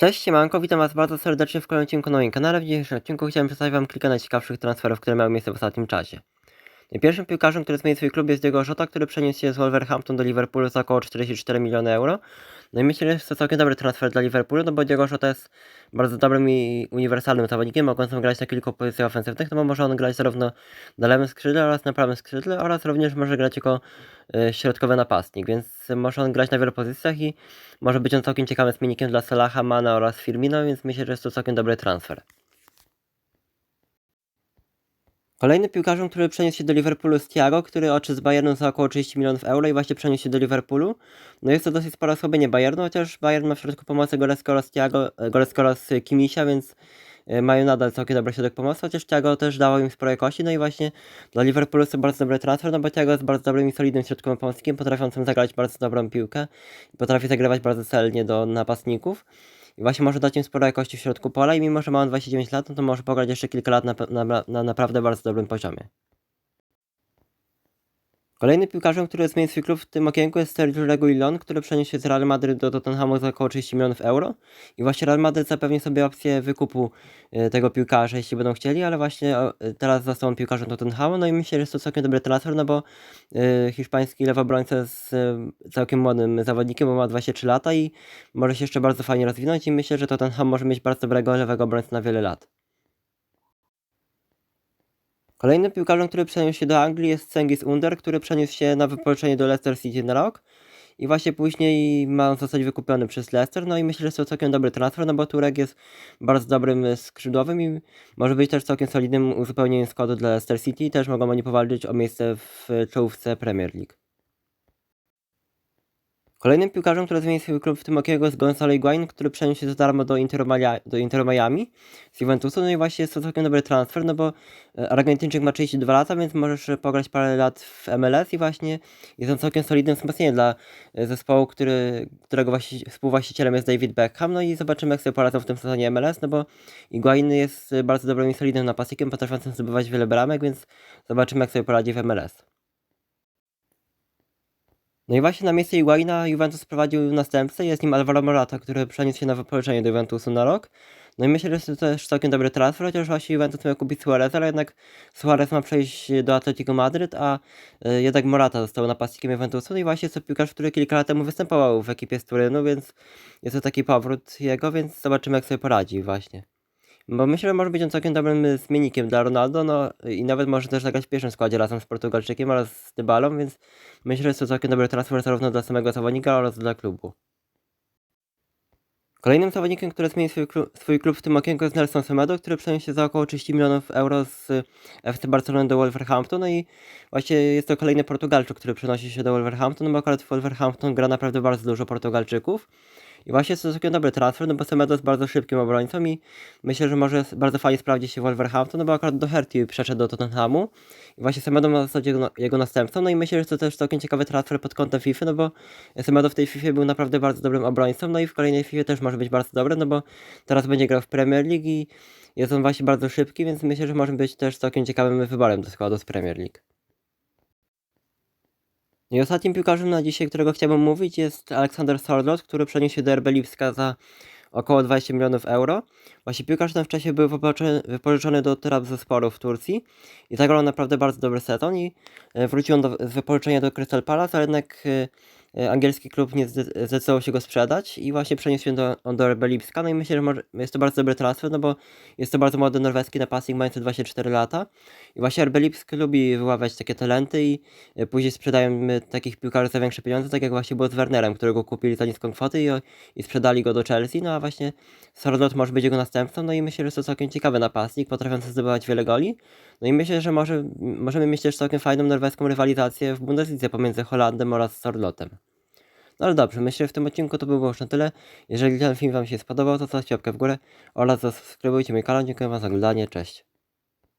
Cześć, siemanko, witam was bardzo serdecznie w kolejnym odcinku na moim kanale. W dzisiejszym odcinku chciałem przedstawić wam kilka najciekawszych transferów, które miały miejsce w ostatnim czasie. Pierwszym piłkarzem, który zmienił swój klub jest Diego Jota, który przeniósł się z Wolverhampton do Liverpoolu za około 44 miliony euro. No i myślę, że jest to całkiem dobry transfer dla Liverpoolu, no bo Diego Jota jest bardzo dobrym i uniwersalnym zawodnikiem, mogącym grać na kilku pozycjach ofensywnych, no bo może on grać zarówno na lewym skrzydle oraz na prawym skrzydle oraz również może grać jako y, środkowy napastnik, więc może on grać na wielu pozycjach i może być on całkiem ciekawym zmiennikiem dla Salaha, Mana oraz Firmino, więc myślę, że jest to całkiem dobry transfer. Kolejnym piłkarzem, który przeniósł się do Liverpoolu jest Thiago, który odszedł z Bayernu za około 30 milionów euro i właśnie przeniósł się do Liverpoolu. No jest to dosyć spore osłabienie Bayernu, chociaż Bayern ma w środku pomocy Goreska oraz, Thiago, Kimisia, więc e, mają nadal całkiem dobry środek pomocy, chociaż Thiago też dawał im sporo jakości, no i właśnie dla Liverpoolu jest to bardzo dobry transfer, no bo Thiago jest bardzo dobrym i solidnym środkowym pomocnikiem, potrafiącym zagrać bardzo dobrą piłkę i potrafi zagrywać bardzo celnie do napastników. I właśnie może dać im sporo jakości w środku pola i mimo, że ma on 29 lat, no to może pograć jeszcze kilka lat na, na, na, na naprawdę bardzo dobrym poziomie. Kolejnym piłkarzem, który zmienił swój klub w tym okienku jest Sergio Reguilon, który przeniósł się z Real Madryt do Tottenhamu za około 30 milionów euro. I właśnie Real Madryt zapewni sobie opcję wykupu y, tego piłkarza, jeśli będą chcieli, ale właśnie y, teraz został on piłkarzem Tottenhamu, no i myślę, że jest to całkiem dobry transfer, no bo y, hiszpański lewobrońca jest całkiem młodym zawodnikiem, bo ma 23 lata i może się jeszcze bardzo fajnie rozwinąć i myślę, że Tottenham może mieć bardzo dobrego lewego obrońcę na wiele lat. Kolejnym piłkarzem, który przeniósł się do Anglii jest Cengiz Under, który przeniósł się na wypożyczenie do Leicester City na rok. I właśnie później ma on zostać wykupiony przez Leicester. No i myślę, że to całkiem dobry transfer, no bo Turek jest bardzo dobrym skrzydłowym i może być też całkiem solidnym uzupełnieniem składu dla Leicester City. Też mogą oni powalczyć o miejsce w czołówce Premier League. Kolejnym piłkarzem, który zmienił swój klub w tym okiego jest Gonzalo Higuain, który przeniósł się za darmo do Interu, Malia, do Interu Miami z Juventusu. No i właśnie jest to całkiem dobry transfer, no bo e, Argentyńczyk ma 32 lata, więc możesz pograć parę lat w MLS i właśnie jest on całkiem solidnym wzmocnieniem dla e, zespołu, który, którego właści, współwłaścicielem jest David Beckham. No i zobaczymy, jak sobie poradzą w tym sezonie MLS, no bo Higuain jest bardzo dobrym i solidnym napastnikiem, potrafiącym zdobywać wiele bramek, więc zobaczymy, jak sobie poradzi w MLS. No i właśnie na miejsce Higuaina Juventus prowadził następcę, jest nim Alvaro Morata, który przeniósł się na wypożyczenie do Juventusu na rok. No i myślę, że to też całkiem dobry transfer, chociaż właśnie Juventus miał kupić Suarez, ale jednak Suarez ma przejść do Atletico Madryt, a y, jednak Morata został napastnikiem Juventusu. No i właśnie jest to piłkarz, który kilka lat temu występował w ekipie z Turynu, więc jest to taki powrót jego, więc zobaczymy jak sobie poradzi właśnie. Bo myślę, że może być on całkiem dobrym y, zmiennikiem dla Ronaldo, no i nawet może też zagrać w pierwszym składzie razem z Portugalczykiem oraz z Dybalą, więc myślę, że jest to całkiem dobry transfer zarówno dla samego zawodnika oraz dla klubu. Kolejnym zawodnikiem, który zmienił swój klub, swój klub w tym okienku jest Nelson Semedo, który przeniósł się za około 30 milionów euro z y, FC Barcelony do Wolverhampton. No i właśnie jest to kolejny Portugalczyk, który przenosi się do Wolverhampton, bo akurat w Wolverhampton gra naprawdę bardzo dużo Portugalczyków. I właśnie jest to całkiem dobry transfer, no bo Semedo jest bardzo szybkim obrońcą i myślę, że może bardzo fajnie sprawdzić się Wolverhampton, no bo akurat do Herty przeszedł do Tottenhamu i właśnie Semedo ma zostać jego, jego następcą, no i myślę, że to też całkiem ciekawy transfer pod kątem FIFA, no bo Semedo w tej FIFA był naprawdę bardzo dobrym obrońcą, no i w kolejnej FIFA też może być bardzo dobry, no bo teraz będzie grał w Premier League i jest on właśnie bardzo szybki, więc myślę, że może być też całkiem ciekawym wyborem do składu z Premier League. I ostatnim piłkarzem na dzisiaj, którego chciałbym mówić jest Aleksander Sordot, który przeniósł się do RB Lipska za około 20 milionów euro. Właśnie piłkarz ten wcześniej był wypożyczony, do Trabzonsporu w Turcji i zagrał naprawdę bardzo dobry seton i e, wrócił on do, z wypożyczenia do Crystal Palace, ale jednak E, angielski klub nie zdecydował się go sprzedać i właśnie przeniósł się do, do. No i myślę, że jest to bardzo dobry transfer, no bo jest to bardzo młody norweski napastnik mający 24 lata. I właśnie RB lubi wyławiać takie talenty i e, później sprzedają takich piłkarzy za większe pieniądze, tak jak właśnie było z Wernerem, którego kupili za niską kwotę i, i sprzedali go do Chelsea. No a właśnie Sordot może być jego następcą, no i myślę, że jest to całkiem ciekawy napastnik, potrafiący zdobywać wiele goli. No i myślę, że może, możemy mieć też całkiem fajną norweską rywalizację w Bundeslidze pomiędzy Holandem oraz Sorlotem. No ale dobrze, myślę, że w tym odcinku to by było już na tyle. Jeżeli ten film Wam się spodobał, to zostawcie łapkę w górę oraz zasubskrybujcie mój kanał. Dziękuję Wam za oglądanie. Cześć.